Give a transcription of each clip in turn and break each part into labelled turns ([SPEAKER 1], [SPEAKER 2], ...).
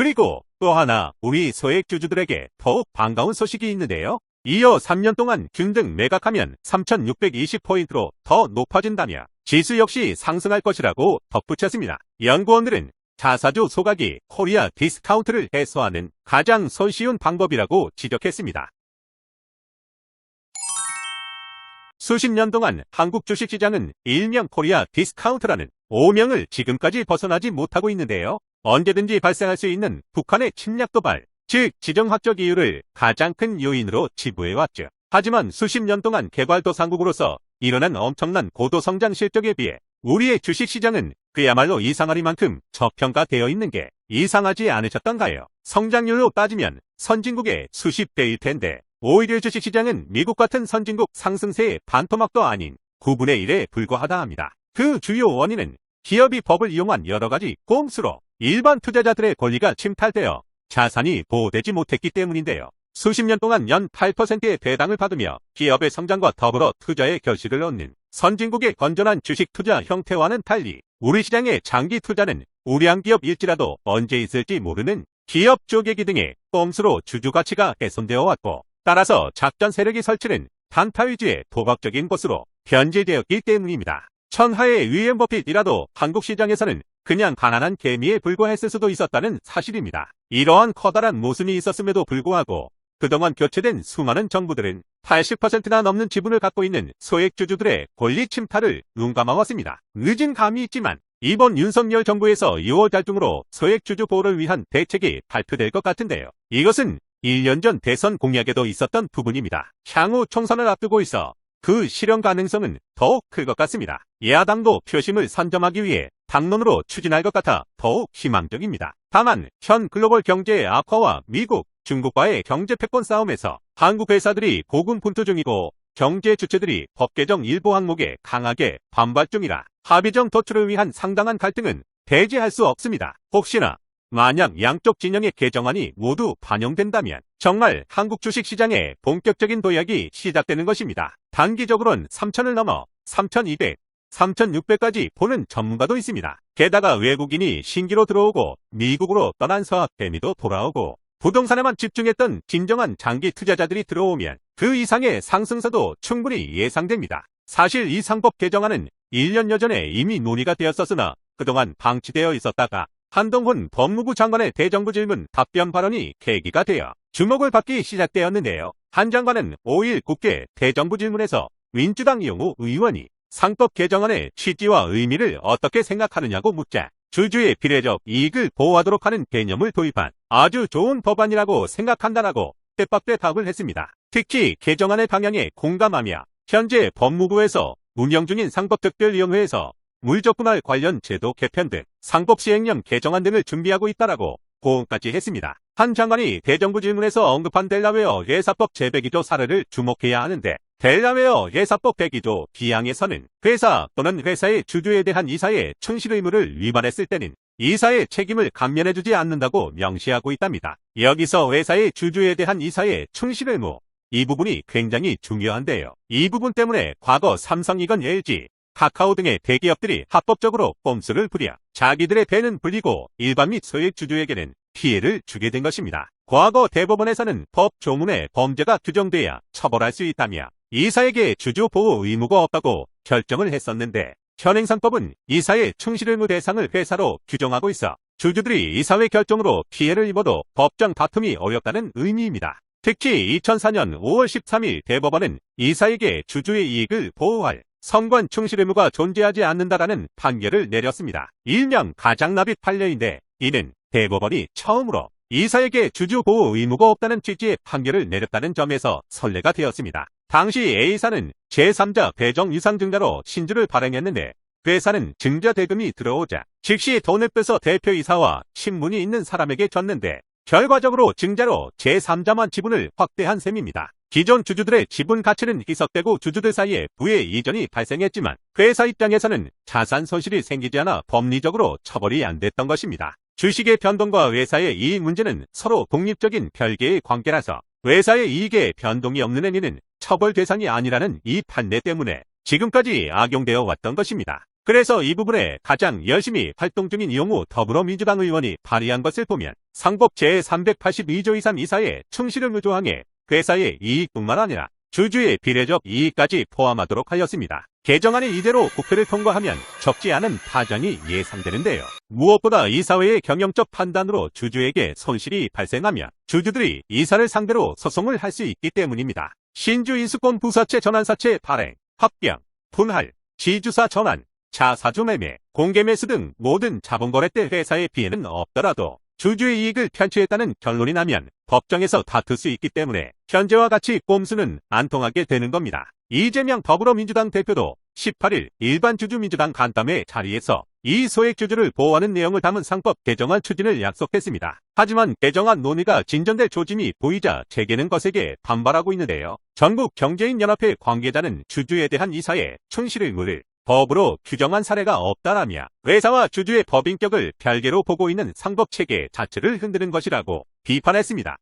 [SPEAKER 1] 그리고 또 하나 우리 소액 주주들에게 더욱 반가운 소식이 있는데요. 이어 3년 동안 균등 매각하면 3,620포인트로 더 높아진다며 지수 역시 상승할 것이라고 덧붙였습니다. 연구원들은 자사주 소각이 코리아 디스카운트를 해소하는 가장 손쉬운 방법이라고 지적했습니다. 수십 년 동안 한국 주식시장은 일명 코리아 디스카운트라는 오명을 지금까지 벗어나지 못하고 있는데요. 언제든지 발생할 수 있는 북한의 침략 도발, 즉 지정학적 이유를 가장 큰 요인으로 지부해왔죠. 하지만 수십 년 동안 개발도상국으로서 일어난 엄청난 고도성장 실적에 비해 우리의 주식시장은 그야말로 이상하리만큼 저평가되어 있는 게 이상하지 않으셨던가요? 성장률로 따지면 선진국의 수십 배일 텐데 오히려 주식시장은 미국 같은 선진국 상승세의 반토막도 아닌 9분의 1에 불과하다 합니다. 그 주요 원인은 기업이 법을 이용한 여러 가지 꼼수로 일반 투자자들의 권리가 침탈되어 자산이 보호되지 못했기 때문인데요. 수십 년 동안 연 8%의 배당을 받으며 기업의 성장과 더불어 투자의 결실을 얻는 선진국의 건전한 주식 투자 형태와는 달리 우리 시장의 장기 투자는 우량 기업일지라도 언제 있을지 모르는 기업 쪼개기 등의 꼼수로 주주 가치가 훼손되어 왔고 따라서 작전 세력이 설치는 단타 위주의 도박적인 것으로 변질되었기 때문입니다. 천하의 위엠 버핏이라도 한국 시장에서는 그냥 가난한 개미에 불과했을 수도 있었다는 사실입니다. 이러한 커다란 모순이 있었음에도 불구하고 그동안 교체된 수많은 정부들은 80%나 넘는 지분을 갖고 있는 소액주주들의 권리 침탈을 눈감아왔습니다. 늦은 감이 있지만 이번 윤석열 정부에서 6월 달 중으로 소액주주 보호를 위한 대책이 발표될 것 같은데요. 이것은 1년 전 대선 공약에도 있었던 부분입니다. 향후 총선을 앞두고 있어 그 실현 가능성은 더욱 클 것 같습니다. 야당도 표심을 선점하기 위해 당론으로 추진할 것 같아 더욱 희망적입니다. 다만 현 글로벌 경제의 악화와 미국, 중국과의 경제 패권 싸움에서 한국 회사들이 고군분투 중이고 경제 주체들이 법 개정 일부 항목에 강하게 반발 중이라 합의정 도출을 위한 상당한 갈등은 배제할 수 없습니다. 혹시나 만약 양쪽 진영의 개정안이 모두 반영된다면 정말 한국 주식시장의 본격적인 도약이 시작되는 것입니다. 단기적으로는 3천을 넘어 3,200, 3,600까지 보는 전문가도 있습니다. 게다가 외국인이 신기로 들어오고 미국으로 떠난 서학 대미도 돌아오고 부동산에만 집중했던 진정한 장기 투자자들이 들어오면 그 이상의 상승세도 충분히 예상됩니다. 사실 이 상법 개정안은 1년여 전에 이미 논의가 되었었으나 그동안 방치되어 있었다가 한동훈 법무부 장관의 대정부 질문 답변 발언이 계기가 되어 주목을 받기 시작되었는데요. 한 장관은 5일 국회 대정부 질문에서 민주당 용우 의원이 상법 개정안의 취지와 의미를 어떻게 생각하느냐고 묻자 주주의 비례적 이익을 보호하도록 하는 개념을 도입한 아주 좋은 법안이라고 생각한다라고 뜻밖의 답을 했습니다. 특히 개정안의 방향에 공감하며 현재 법무부에서 운영 중인 상법특별위원회에서 물적분할 관련 제도 개편 등 상법 시행령 개정안 등을 준비하고 있다라고 고언까지 했습니다. 한 장관이 대정부 질문에서 언급한 델라웨어 예사법 제102조 사례를 주목해야 하는데 델라웨어 예사법 102조 비항에서는 회사 또는 회사의 주주에 대한 이사의 충실 의무를 위반했을 때는 이사의 책임을 감면해주지 않는다고 명시하고 있답니다. 여기서 회사의 주주에 대한 이사의 충실 의무 이 부분이 굉장히 중요한데요. 이 부분 때문에 과거 삼성 이건 LG, 카카오 등의 대기업들이 합법적으로 꼼수를 부려 자기들의 배는 불리고 일반 및 소액 주주에게는 피해를 주게 된 것입니다. 과거 대법원에서는 법 조문에 범죄가 규정돼야 처벌할 수 있다며 이사에게 주주 보호 의무가 없다고 결정을 했었는데 현행상법은 이사의 충실 의무 대상을 회사로 규정하고 있어 주주들이 이사회 결정으로 피해를 입어도 법정 다툼이 어렵다는 의미입니다. 특히 2004년 5월 13일 대법원은 이사에게 주주의 이익을 보호할 성관 충실 의무가 존재하지 않는다라는 판결을 내렸습니다. 일명 가장납입 판례인데 이는 대법원이 처음으로 이사에게 주주 보호 의무가 없다는 취지의 판결을 내렸다는 점에서 선례가 되었습니다. 당시 A사는 제3자 배정 유상 증자로 신주를 발행했는데 회사는 증자 대금이 들어오자 즉시 돈을 빼서 대표이사와 신문이 있는 사람에게 줬는데 결과적으로 증자로 제3자만 지분을 확대한 셈입니다. 기존 주주들의 지분 가치는 희석되고 주주들 사이에 부의 이전이 발생했지만 회사 입장에서는 자산 손실이 생기지 않아 법리적으로 처벌이 안 됐던 것입니다. 주식의 변동과 회사의 이익 문제는 서로 독립적인 별개의 관계라서 회사의 이익에 변동이 없는 행위는 처벌 대상이 아니라는 이 판례 때문에 지금까지 악용되어 왔던 것입니다. 그래서 이 부분에 가장 열심히 활동 중인 이용우 더불어민주당 의원이 발의한 것을 보면 상법 제382조 2 3 이사의 충실을 의조항에 회사의 이익뿐만 아니라 주주의 비례적 이익까지 포함하도록 하였습니다. 개정안이 이대로 국회를 통과하면 적지 않은 파장이 예상되는데요. 무엇보다 이사회의 경영적 판단으로 주주에게 손실이 발생하면 주주들이 이사를 상대로 소송을 할 수 있기 때문입니다. 신주 인수권 부사채 전환사채 발행, 합병, 분할, 지주사 전환, 자사주 매매, 공개 매수 등 모든 자본거래 때 회사의 피해는 없더라도 주주의 이익을 편취했다는 결론이 나면 법정에서 다툴 수 있기 때문에 현재와 같이 꼼수는 안 통하게 되는 겁니다. 이재명 더불어민주당 대표도 18일 일반 주주민주당 간담회 자리에서 이 소액 주주를 보호하는 내용을 담은 상법 개정안 추진을 약속했습니다. 하지만 개정안 논의가 진전될 조짐이 보이자 재계는 것에게 반발하고 있는데요. 전국 경제인연합회 관계자는 주주에 대한 이사의 충실 의무를 법으로 규정한 사례가 없다라며 회사와 주주의 법인격을 별개로 보고 있는 상법 체계 자체를 흔드는 것이라고 비판했습니다.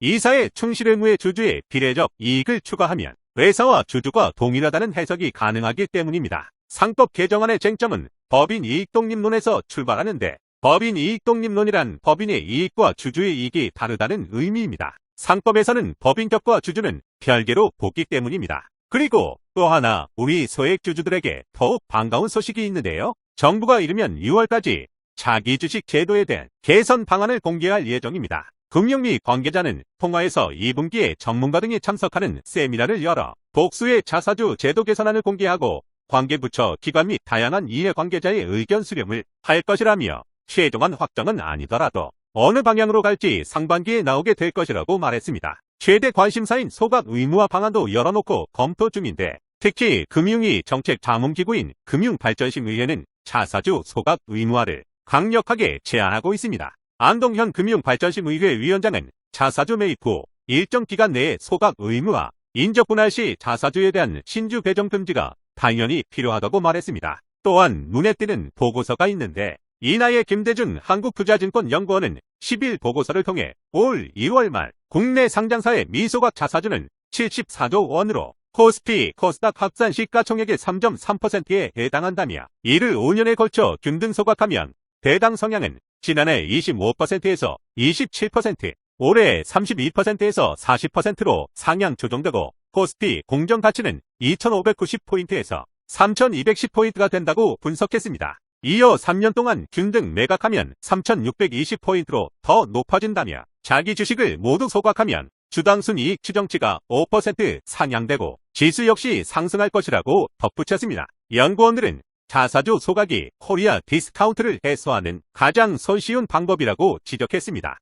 [SPEAKER 1] 이사의 충실 의무의 주주의 비례적 이익을 추가하면 회사와 주주가 동일하다는 해석이 가능하기 때문입니다. 상법 개정안의 쟁점은 법인 이익 독립론에서 출발하는데 법인 이익 독립론이란 법인의 이익과 주주의 이익이 다르다는 의미입니다. 상법에서는 법인격과 주주는 별개로 보기 때문입니다. 그리고 또 하나 우리 소액 주주들에게 더욱 반가운 소식이 있는데요. 정부가 이르면 6월까지 자기 주식 제도에 대한 개선 방안을 공개할 예정입니다. 금융위 관계자는 통화에서 2분기에 전문가 등이 참석하는 세미나를 열어 복수의 자사주 제도 개선안을 공개하고 관계부처 기관 및 다양한 이해관계자의 의견 수렴을 할 것이라며 최종한 확정은 아니더라도 어느 방향으로 갈지 상반기에 나오게 될 것이라고 말했습니다. 최대 관심사인 소각 의무화 방안도 열어놓고 검토 중인데 특히 금융위 정책 자문기구인 금융발전심의회는 자사주 소각 의무화를 강력하게 제안하고 있습니다. 안동현 금융발전심의회 위원장은 자사주 매입 후 일정 기간 내에 소각 의무화, 인적 분할 시 자사주에 대한 신주 배정 금지가 당연히 필요하다고 말했습니다. 또한 눈에 띄는 보고서가 있는데 이나의 김대준 한국투자증권연구원은 10일 보고서를 통해 올 2월 말 국내 상장사의 미소각 자사주는 74조 원으로 코스피, 코스닥 합산 시가총액의 3.3%에 해당한다며 이를 5년에 걸쳐 균등 소각하면 대당 성향은 지난해 25%에서 27%, 올해 32%에서 40%로 상향 조정되고 코스피 공정 가치는 2,590포인트에서 3,210포인트가 된다고 분석했습니다. 이어 3년 동안 균등 매각하면 3,620포인트로 더 높아진다며 자기 주식을 모두 소각하면 주당 순이익 추정치가 5% 상향되고 지수 역시 상승할 것이라고 덧붙였습니다. 연구원들은 자사주 소각이 코리아 디스카운트를 해소하는 가장 손쉬운 방법이라고 지적했습니다.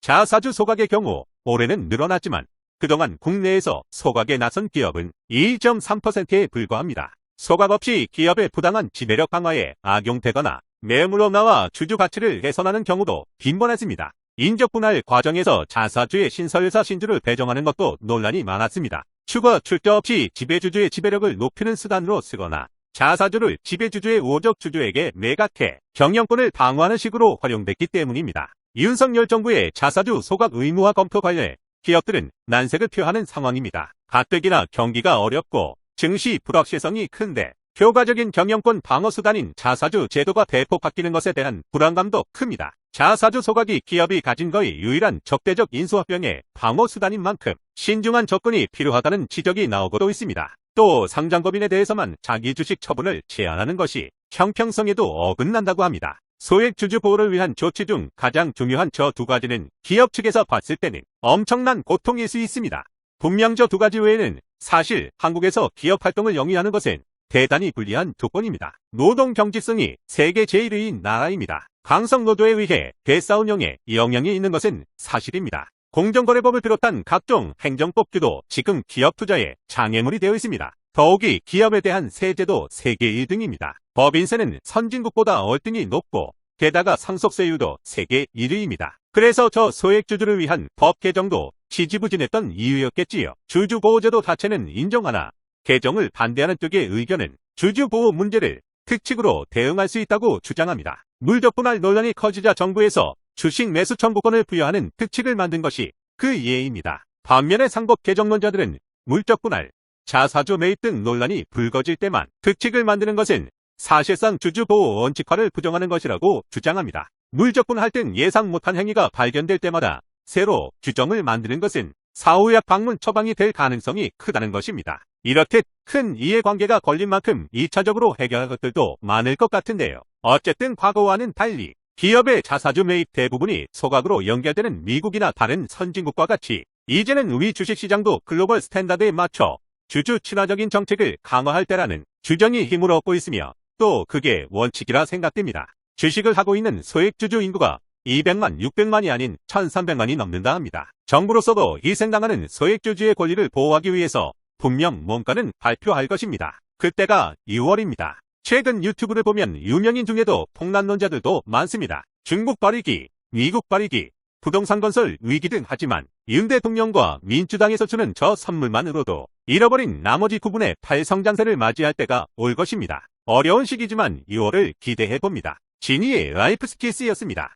[SPEAKER 1] 자사주 소각의 경우 올해는 늘어났지만 그동안 국내에서 소각에 나선 기업은 2.3%에 불과합니다. 소각 없이 기업의 부당한 지배력 강화에 악용되거나 매물로 나와 주주 가치를 훼손하는 경우도 빈번했습니다. 인적 분할 과정에서 자사주의 신설사 신주를 배정하는 것도 논란이 많았습니다. 추가 출자 없이 지배주주의 지배력을 높이는 수단으로 쓰거나 자사주를 지배주주의 우호적 주주에게 매각해 경영권을 방어하는 식으로 활용됐기 때문입니다. 윤석열 정부의 자사주 소각 의무화 검토 관련해 기업들은 난색을 표하는 상황입니다. 가뜩이나 경기가 어렵고 증시 불확실성이 큰데 효과적인 경영권 방어 수단인 자사주 제도가 대폭 바뀌는 것에 대한 불안감도 큽니다. 자사주 소각이 기업이 가진 거의 유일한 적대적 인수합병의 방어 수단인 만큼 신중한 접근이 필요하다는 지적이 나오고도 있습니다. 또 상장법인에 대해서만 자기 주식 처분을 제한하는 것이 형평성에도 어긋난다고 합니다. 소액 주주 보호를 위한 조치 중 가장 중요한 저 두 가지는 기업 측에서 봤을 때는 엄청난 고통일 수 있습니다. 분명 저 두 가지 외에는 사실 한국에서 기업 활동을 영위하는 것은 대단히 불리한 조건입니다. 노동 경직성이 세계 제1위인 나라입니다. 강성 노조에 의해 회사 운영에 영향이 있는 것은 사실입니다. 공정거래법을 비롯한 각종 행정법규도 지금 기업 투자에 장애물이 되어 있습니다. 더욱이 기업에 대한 세제도 세계 1등입니다. 법인세는 선진국보다 월등히 높고 게다가 상속세율도 세계 1위입니다. 그래서 저 소액주주를 위한 법 개정도 지지부진했던 이유였겠지요. 주주보호제도 자체는 인정하나 개정을 반대하는 쪽의 의견은 주주보호 문제를 특칙으로 대응할 수 있다고 주장합니다. 물적분할 논란이 커지자 정부에서 주식 매수 청구권을 부여하는 특칙을 만든 것이 그 예입니다. 반면에 상법 개정론자들은 물적분할, 자사주 매입 등 논란이 불거질 때만 특칙을 만드는 것은 사실상 주주 보호 원칙화를 부정하는 것이라고 주장합니다. 물적분 할등 예상 못한 행위가 발견될 때마다 새로 규정을 만드는 것은 사후약 방문 처방이 될 가능성이 크다는 것입니다. 이렇게 큰 이해관계가 걸린 만큼 2차적으로 해결할 것들도 많을 것 같은데요. 어쨌든 과거와는 달리 기업의 자사주 매입 대부분이 소각으로 연결되는 미국이나 다른 선진국과 같이 이제는 우리 주식시장도 글로벌 스탠다드에 맞춰 주주 친화적인 정책을 강화할 때라는 주장이 힘을 얻고 있으며 또 그게 원칙이라 생각됩니다. 주식을 하고 있는 소액주주 인구가 200만, 600만이 아닌 1300만이 넘는다 합니다. 정부로서도 희생당하는 소액주주의 권리를 보호하기 위해서 분명 뭔가는 발표할 것입니다. 그때가 6월입니다. 최근 유튜브를 보면 유명인 중에도 폭난론자들도 많습니다. 중국 발위기, 미국 발위기, 부동산 건설 위기 등 하지만 윤 대통령과 민주당에서 주는 저 선물만으로도 잃어버린 나머지 부분의 팔성장세를 맞이할 때가 올 것입니다. 어려운 시기지만 6월을 기대해 봅니다. 지니의 라이프 스키스였습니다.